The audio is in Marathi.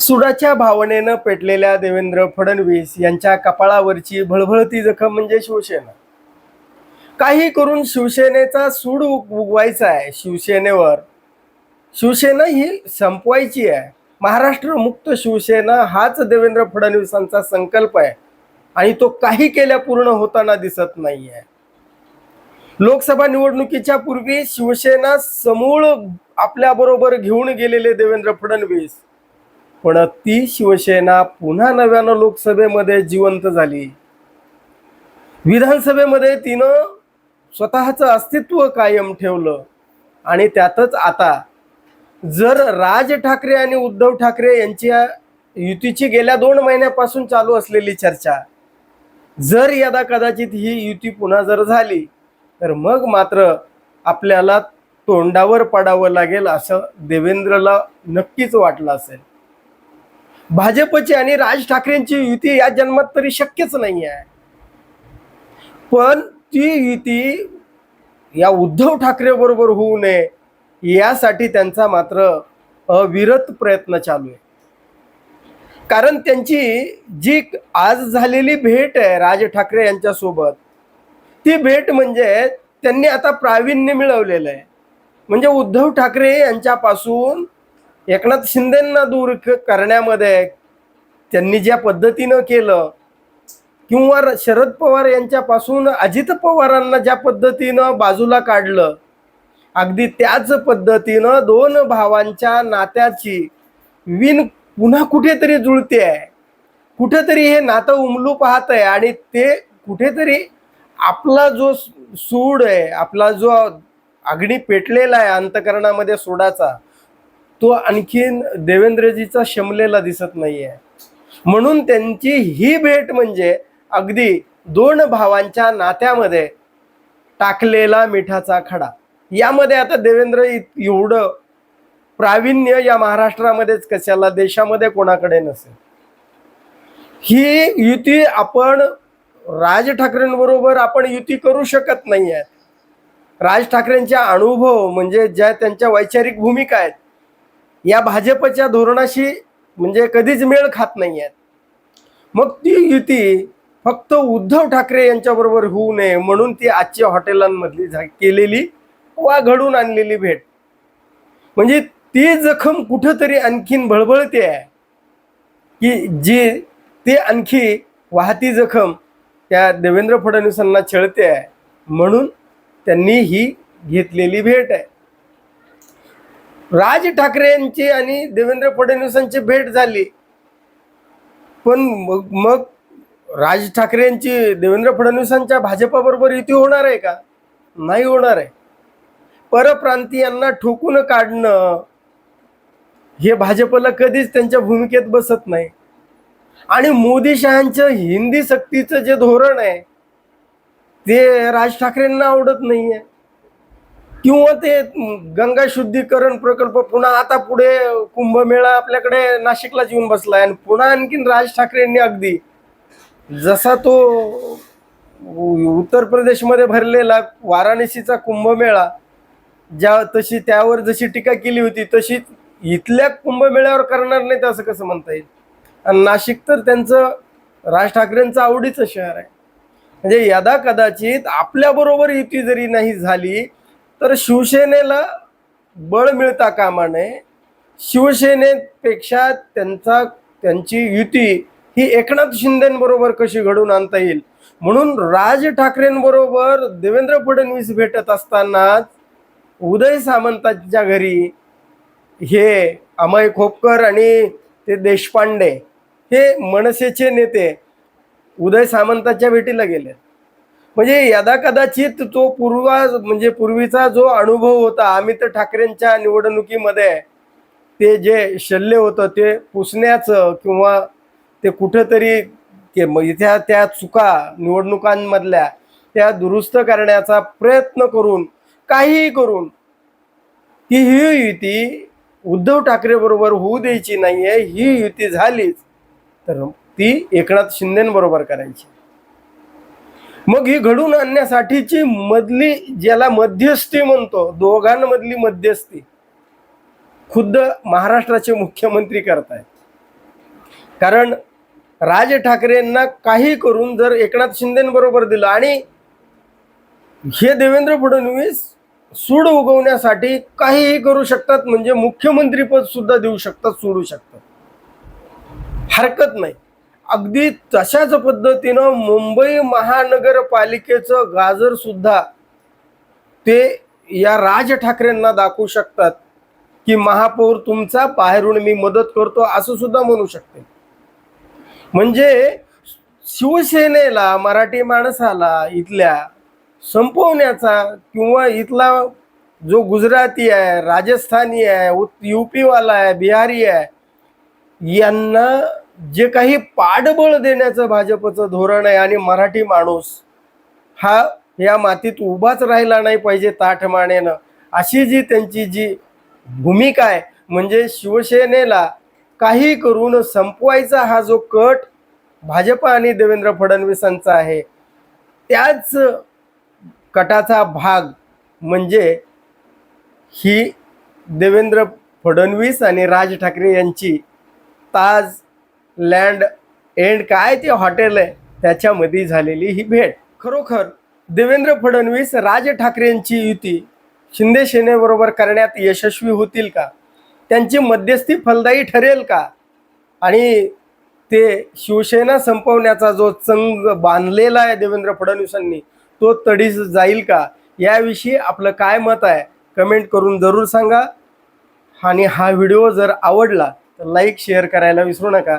सुडाच्या भावनेनं पेटलेल्या देवेंद्र फडणवीस यांच्या कपाळावरची भळभळती जखम म्हणजे शिवसेना. काही करून शिवसेनेचा सूड उग- उगवायचा आहे शिवसेनेवर शिवसेना ही संपवायची आहे. महाराष्ट्र मुक्त शिवसेना हाच देवेंद्र फडणवीसांचा संकल्प आहे. आणि तो काही केल्या पूर्ण होताना दिसत नाही आहे लोकसभा निवडणुकीच्या पूर्वी शिवसेना समूळ आपल्याबरोबर घेऊन गेलेले देवेंद्र फडणवीस पण ती शिवसेना पुन्हा नव्यानं लोकसभेमध्ये जिवंत झाली. विधानसभेमध्ये तिनं स्वतःचं अस्तित्व कायम ठेवलं. आणि त्यातच आता जर राज ठाकरे आणि उद्धव ठाकरे यांच्या युतीची गेल्या दोन महिन्यापासून चालू असलेली चर्चा जर यदा कदाचित ही युती पुन्हा जर झाली तर मग मात्र आपल्याला तोंडावर पडावं लागेल असं देवेंद्रला नक्कीच वाटलं असेल. भाजपची आणि राज ठाकरेंची युती या जन्मात तरी शक्यच नाही आहे. पण ती युती या उद्धव ठाकरे बरोबर होऊ नये यासाठी त्यांचा मात्र अविरत प्रयत्न चालू आहे. कारण त्यांची जी आज झालेली भेट आहे राज ठाकरे यांच्यासोबत ती भेट म्हणजे त्यांनी आता प्रावीण्य मिळवलेलं आहे. म्हणजे उद्धव ठाकरे यांच्यापासून एकनाथ शिंदेंना दूर क- करण्यामध्ये त्यांनी ज्या पद्धतीनं केलं किंवा र- शरद पवार यांच्यापासून अजित पवारांना ज्या पद्धतीनं बाजूला काढलं अगदी त्याच पद्धतीनं दोन भावांच्या नात्याची विण पुन्हा कुठेतरी जुळते आहे. कुठेतरी हे नातं उमलू पाहत आहे आणि ते कुठेतरी आपला जो सूड आहे आपला जो अग्नी पेटलेला आहे अंतकरणामध्ये सोडाचा तो आणखीन देवेंद्रजीचा शमलेला दिसत नाही आहे म्हणून त्यांची ही भेट म्हणजे अगदी दोन भावांच्या नात्यामध्ये टाकलेला मिठाचा खडा. यामध्ये आता देवेंद्र एवढं प्रावीण्य या महाराष्ट्रामध्येच कशाला देशामध्ये कोणाकडे नसेल? ही युती आपण राज ठाकरेंबरोबर आपण युती करू शकत नाही आहेत राज ठाकरेंच्या अनुभव म्हणजे ज्या त्यांच्या वैचारिक भूमिका आहेत या भाजपच्या धोरणाशी म्हणजे कधीच मेळ खात नाही आहेत मग ती युती फक्त उद्धव ठाकरे यांच्याबरोबर होऊ नये म्हणून ती आजच्या हॉटेलांमधली झा केलेली वा घडून आणलेली भेट. म्हणजे ती जखम कुठंतरी आणखीन बळबळते आहे. की जी ते आणखी वाहती जखम त्या देवेंद्र फडणवीसांना छळते आहे म्हणून त्यांनी ही घेतलेली भेट आहे. राज ठाकरेंची आणि देवेंद्र फडणवीसांची भेट झाली. पण मग मग राज ठाकरेंची देवेंद्र फडणवीसांच्या भाजपाबरोबर युती होणार आहे का? नाही होणार आहे. परप्रांतीयांना ठोकून काढणं हे भाजपला कधीच त्यांच्या भूमिकेत बसत नाही. आणि मोदी शहांचं हिंदी सक्तीचं जे धोरण आहे ते राज ठाकरेंना आवडत नाही आहे किंवा ते गंगा शुद्धीकरण प्रकल्प पुन्हा आता पुढे कुंभमेळा आपल्याकडे नाशिकलाच येऊन बसलाय. आणि पुन्हा आणखीन राज ठाकरेंनी अगदी जसा तो उत्तर प्रदेशमध्ये भरलेला वाराणसीचा कुंभमेळा ज्या तशी त्यावर जशी टीका केली होती तशी इथल्या कुंभमेळ्यावर करणार नाहीत असं कसं म्हणता येईल? आणि नाशिक तर त्यांचं राज ठाकरेंचं आवडीचं शहर आहे. म्हणजे यदा कदाचित आपल्याबरोबर युती जरी नाही झाली तर शिवसेनेला बळ मिळता कामा नये शिवसेनेपेक्षा त्यांचा त्यांची युती ही एकनाथ शिंदेबरोबर कशी घडून आणता येईल? म्हणून राज ठाकरेंबरोबर देवेंद्र फडणवीस भेटत असतानाच उदय सामंतांच्या घरी हे अमय खोपकर आणि ते देशपांडे हे मनसेचे नेते उदय सामंतांच्या भेटीला गेले म्हणजे यदा कदाचित तो पूर्वा म्हणजे पूर्वीचा जो अनुभव होता अमित ठाकरेंच्या निवडणुकीमध्ये ते जे शल्य होतं ते पुसण्याचं किंवा ते कुठंतरी ते इथ्या त्या चुका निवडणुकांमधल्या त्या दुरुस्त करण्याचा प्रयत्न करून काहीही करून की ही युती उद्धव ठाकरे बरोबर होऊ द्यायची नाहीये ही युती झालीच तर ती एकनाथ शिंदेबरोबर करायची. मग ही घडून आणण्यासाठीची मधली ज्याला मध्यस्थी म्हणतो दोघांमधली मध्यस्थी खुद्द महाराष्ट्राचे मुख्यमंत्री करतायत. कारण राज ठाकरेंना काही करून जर एकनाथ शिंदेबरोबर दिलं आणि हे देवेंद्र फडणवीस सूड उगवण्यासाठी काहीही करू शकतात म्हणजे मुख्यमंत्रीपद सुद्धा देऊ शकतात सोडू शकतात. हरकत नाही. अगदी तशाच पद्धतीनं मुंबई महानगरपालिकेचं गाजर सुद्धा ते या राज ठाकरेंना दाखवू शकतात की महापौर तुमचा बाहेरून मी मदत करतो असं सुद्धा म्हणू शकते म्हणजे शिवसेनेला मराठी माणसाला इथल्या संपवण्याचा किंवा इथला जो गुजराती आहे राजस्थानी आहे युपीवाला आहे बिहारी आहे यांना जे काही पाठबळ देण्याचं भाजपचं धोरण आहे आणि मराठी माणूस हा या मातीत उभाच राहिला नाही पाहिजे ताठमानेनं अशी जी त्यांची जी भूमिका आहे म्हणजे शिवसेनेला काही करून संपवायचा हा जो कट भाजप आणि देवेंद्र फडणवीसांचा आहे त्याच कटाचा भाग म्हणजे ही देवेंद्र फडणवीस आणि राज ठाकरे यांची ताज लँड एंड काय ते हॉटेल आहे त्याच्यामध्ये झालेली ही भेट. खरोखर देवेंद्र फडणवीस राज ठाकरेंची युती शिंदे सेनेबरोबर करण्यात यशस्वी होतील का? त्यांची मध्यस्थी फलदायी ठरेल का? आणि ते शिवसेना संपवण्याचा जो चंग बांधलेला आहे देवेंद्र फडणवीसांनी तो तडीस जाईल का? याविषयी आपलं काय मत आहे? कमेंट करून जरूर सांगा. आणि हा व्हिडिओ जर आवडला तर लाईक शेअर करायला विसरू नका.